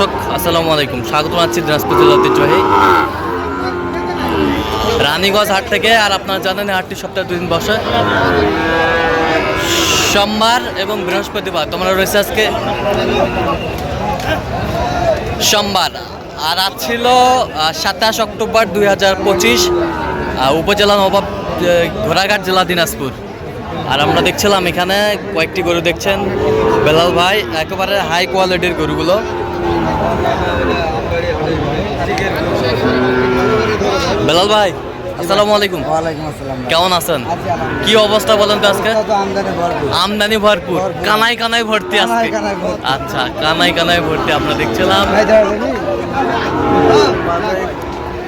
দর্শক, আসসালামু আলাইকুম। স্বাগত জানাচ্ছি দিনাজপুর জেলা ঐতিহ্যবাহী রানীগঞ্জ হাট থেকে। আর আপনারা জানেন হাটটি সপ্তাহে দুদিন বসে। সোমবার এবং বৃহস্পতিবার তোমরা রয়েছে আজকে। সোমবার। আর আজ ছিল সাতাশ অক্টোবর দুই হাজার পঁচিশ উপজেলা নবাব ঘোড়াঘাট জেলা দিনাজপুর। আর আমরা দেখছিলাম এখানে কয়েকটি গরু দেখছেন। বেলাল ভাই, একেবারে হাই কোয়ালিটির গরুগুলো। বেলাল ভাই আসসালামু আলাইকুম। ওয়ালাইকুম আসসালাম কেমন আছেন? কি অবস্থা বলেন তো আজকে? আমদানি ভরপুর। কানাই কানাই ভর্তি আজকে। কানায় কানায় ভর্তি। আচ্ছা কানাই কানাই ভর্তি আমরা দেখছিলাম।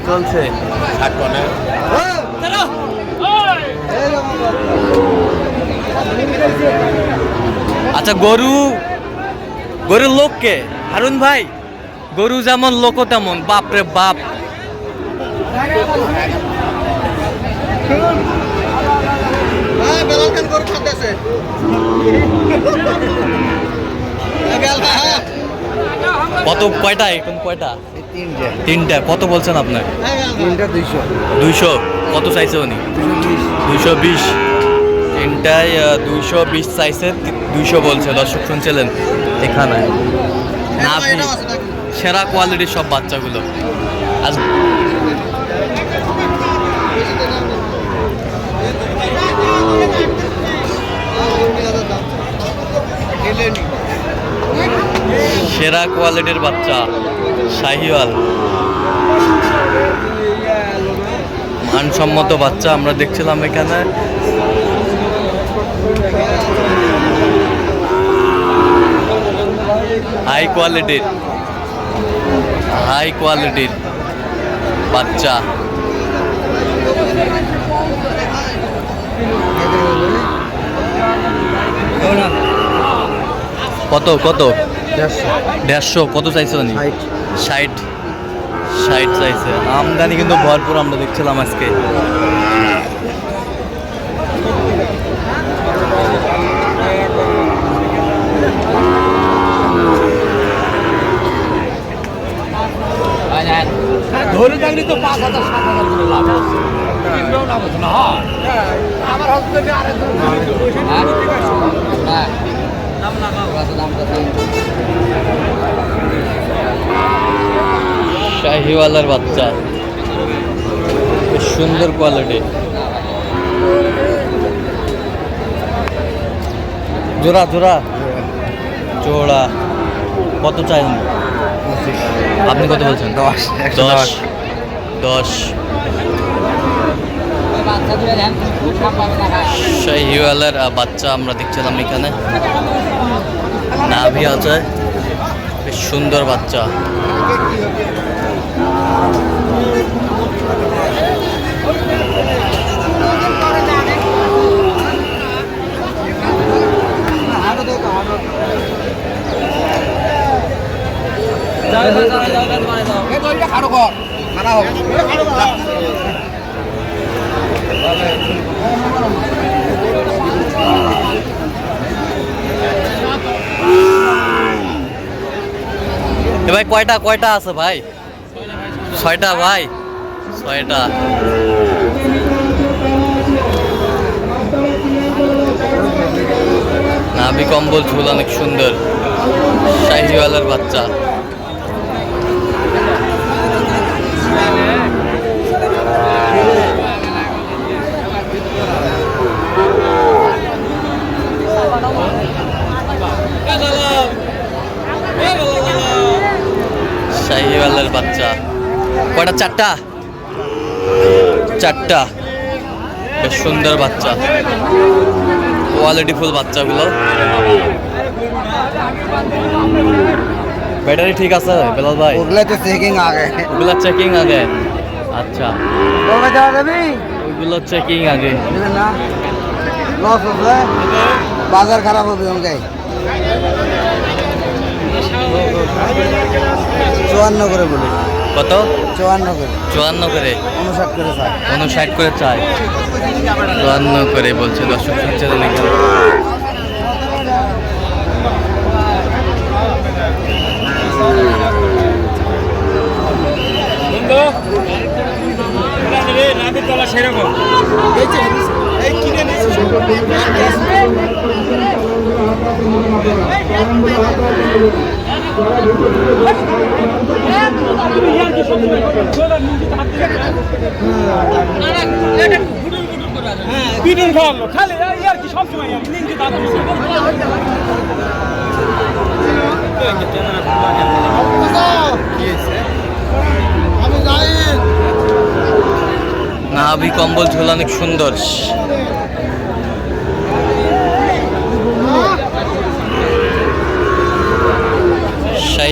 চলছে। আচ্ছা গরু গরুর লোককে? হারুন ভাই গরু যেমন লোক তেমন বাপ রে বাপ। কত কয়টা এখন কয়টা? তিনটে। তিনটা কত বলছেন আপনার দুইশো। দুইশো কত চাইছে উনি? দুইশো বিশ। তিনটায় দুইশো বিশ চাইছে দুইশো বলছে। দর্শক শুনছিলেন এখানে। না সেরা কোয়ালিটির সব বাচ্চাগুলো। আজ সেরা কোয়ালিটির বাচ্চা শাহিওয়াল। মানসম্মত বাচ্চা আমরা দেখছিলাম এখানে। হাই কোয়ালিটির হাই কোয়ালিটির বাচ্চা। কত কত? দেড়শো। দেড়শো কত চাইছে উনি? ষাট। ষাট চাইছে। আমদানি কিন্তু ভরপুর আমরা দেখছিলাম আজকে। ধরে থাকলে তো পাঁচ হাজার সাত হাজার করে লাভ আছে। হয়। আমার হসপিটালে আরেক হ্যাঁ। লাগাও। দামটা শাহিওয়ালার বাচ্চা। সুন্দর কোয়ালিটি জোড়া জোড়া। জোড়া। কত চাই? আপনি কত বলছেন? দশ দশ। দশ। আহ, বাচ্চা আমরা দেখছিলাম এখানে। নাভি আছে। বেশ সুন্দর বাচ্চা। ভাই, কয়টা কয়টা আছে ভাই? ছয়টা ভাই? ছয়টা। নাভি কম্বল ঝুল অনেক সুন্দর। শাহিওয়ালার বাচ্চা। শাহিওয়ালার বাচ্চা। কয়টা? চারটা? চারটা। বেশ সুন্দর বাচ্চা। কোয়ালিটি ফুল বাচ্চাগুলো। ব্যাটারি ঠিক আছে বেলাল ভাই? ওগুলা তো চেকিং আগে। ওগুলা চেকিং আগে। আচ্ছা। কবে দেওয়া যাবে? ওইগুলো চেকিং আগে। না। লস হবে বাজার খারাপ হবে আমাকে চুয়ান্ন করে বলি কত চুয়ান্ন করে চুয়ান্ন করে উনষাট করে চায় উনষাট করে চায় চুয়ান্ন করে বলছে দর্শক শুনছে সেরকম এই নাকি পিটিং খাওয়ালো খালি আর কি সবসময় আমি দাঁত নাভি কম্বল ঝোলা অনেক সুন্দর।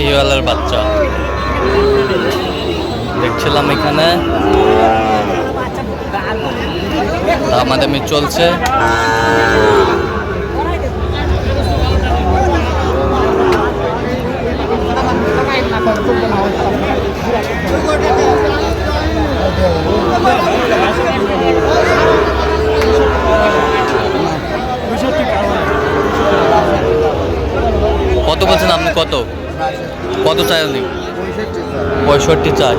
শাহিওয়ালার বাচ্চা। দেখছিলাম এখানে। আমাদের চলছে। কত চাই আপনি পঁয়ষট্টি চাই।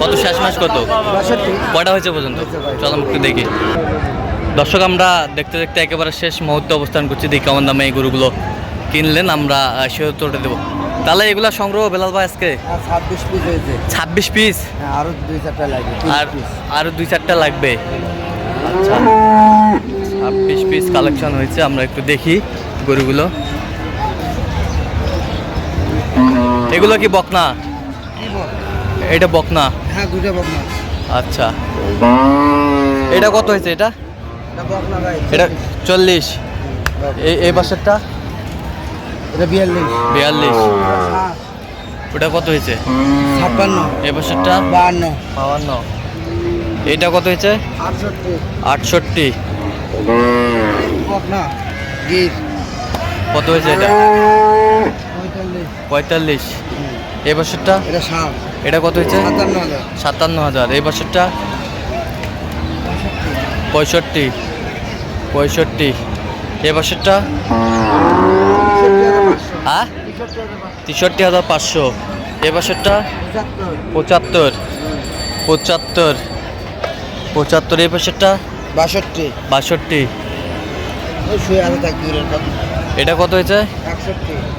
কত শেষ মাস কত? কয়টা হয়েছে পর্যন্ত? চলো দেখি। দর্শক আমরা দেখতে দেখতে একেবারে শেষ মুহূর্তে অবস্থান করছি। দেখি কেমন দামে এই গরুগুলো কিনলেন। আমরা আহ, সে উত্তরটা দেবো। তাহলে এগুলা সংগ্রহ বেলাল ভাই আজকে? আর ছাব্বিশ পিস হয়েছে। ছাব্বিশ পিস হ্যাঁ আরও দুই চারটা লাগবে আর আরও দুই চারটা লাগবে। আচ্ছা। ছাব্বিশ পিস কালেকশন হয়েছে আমরা একটু দেখি গরুগুলো। এগুলো কি বকনা? এটা বকনা? হ্যাঁ দুইটা বকনা। আচ্ছা। এটা কত হয়েছে এটা? এটা বকনা ভাই এটা চল্লিশ। এই এই বাসেরটা এটা বিয়াল্লিশ। বিয়াল্লিশ। ওটা কত হয়েছে? ছাপ্পান্ন। এই বছরটা? বাহান্ন। বাউান্ন এইটা কত হয়েছে? আটষট্টি। কত হয়েছে এটা? পঁয়তাল্লিশ। পঁয়তাল্লিশ। এই বছরটা? এটা কত হয়েছে? সাতান্ন হাজার। এই বছরটা? পঁয়ষট্টি। পঁয়ষট্টি। এই বছরটা? হ্যাঁ? তেষট্টি হাজার পাঁচশো। এই বছরটা পঁচাত্তর। পঁচাত্তর। পঁচাত্তর এ বছরটা বাষট্টি। বাষট্টি। এটা কত হয়েছে?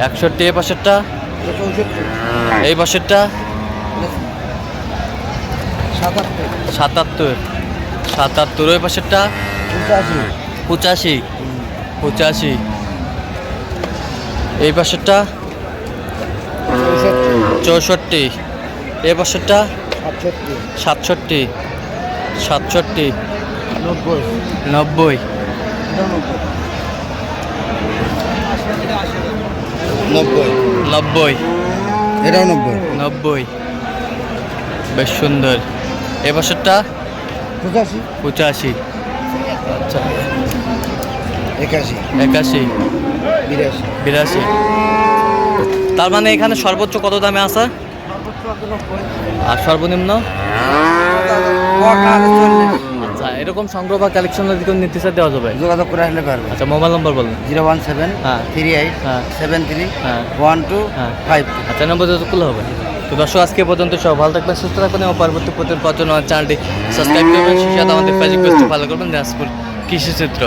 একষট্টি। এই বছরটা এই বছরটা সাতাত্তর। সাতাত্তর। সাতাত্তর ওই বছরটা পঁচাশি। পঁচাশি। পঁচাশি। এই বছরটা চৌষট্টি। এই বছরটা সাতষট্টি। সাতষট্টি। সাতষট্টি নব্বই। নব্বই। নব্বই। নব্বই এটাও নব্বই। নব্বই। বেশ সুন্দর। এ বছরটা পঁচাশি। পঁচাশি। আচ্ছা। একাশি। একাশি। বিরাশি। বিরাশি। তার মানে এখানে সর্বোচ্চ কত দামে আছে? আর সর্বনিম্ন? আচ্ছা এরকম সংগ্রহ বা কালেকশন যদি কোনো নির্দেশে দেওয়া যাবে। যোগাযোগ করে আসলে পারবে। আচ্ছা মোবাইল নম্বর বলুন। জিরো ওয়ান সেভেন হ্যাঁ। থ্রি এইট হ্যাঁ। সেভেন থ্রি হ্যাঁ। ওয়ান টু হ্যাঁ। ফাইভ আচ্ছা নম্বর খুলে হবে। তো দর্শক আজকে পর্যন্ত সব ভালো থাকবেন সুস্থ থাকবেন এবং পরবর্তী আমার চ্যানেলটি সাবস্ক্রাইব করবেন সেই সাথে আমাদের ফেসবুক পেজটি ফলো করবেন দিনাজপুর কৃষি চিত্র